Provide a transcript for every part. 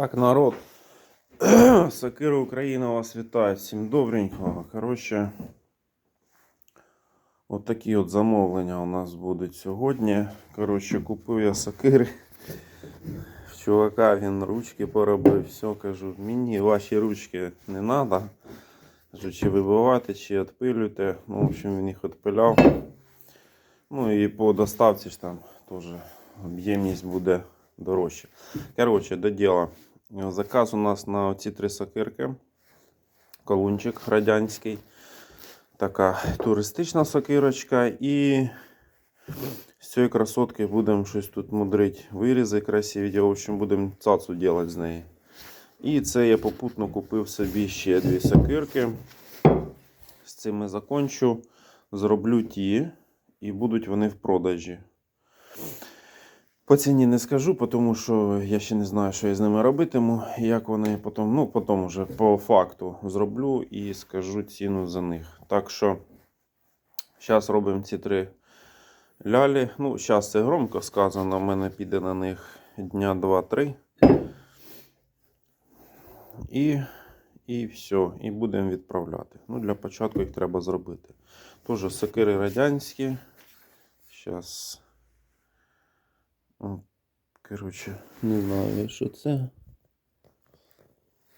Так, народ. Сокира Україна вас вітає. Всім добренького. Коротше, от такі от замовлення у нас будуть сьогодні. Коротше, купив я сокири. Чувака він ручки поробив. Все, кажу, мені ваші ручки не треба. Кажу, чи вибивати, чи відпилюєте. Ну, в общем, він їх відпиляв. Ну і по доставці ж там теж об'ємність буде дорожче. Коротше, до діла. Заказ у нас на ці три сокирки. Колунчик радянський. Така туристична сокирочка. І з цієї красотки будемо щось тут мудрить. Вирізи красиві. В общем, будемо цацу робити з неї. І це я попутно купив собі ще дві сокирки. З цими закончу. Зроблю ті, і будуть вони в продажі. По ціні не скажу, тому що я ще не знаю, що я з ними робитиму. Як вони потім, ну, потім вже по факту зроблю і скажу ціну за них. Так що зараз робимо ці три лялі. Ну, зараз це громко сказано, в мене піде на них дня 2-3. І, і все, і будемо відправляти. Ну, для початку їх треба зробити. Теж сокири радянські. Зараз. Коротше, не знаю, що це.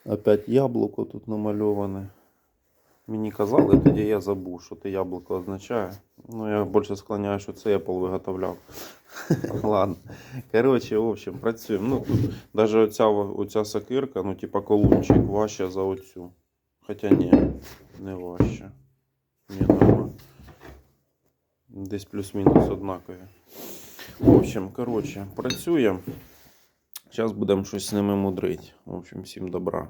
Опять яблуко тут намальоване. Мені казали, тоді я забув, що те яблуко означає. Ну, я більше склоняю, що це Apple виготовляв. Ладно. Коротше, в общем, працюємо. Ну, тут навіть оця, оця сокирка, ну, типа колунчик, важча за оцю. Хоча ні, не важча. Ні, нормально. Десь плюс-мінус однакові. В общем, коротше, працюємо. Зараз будемо щось з ними мудрити. В общем, всім добра.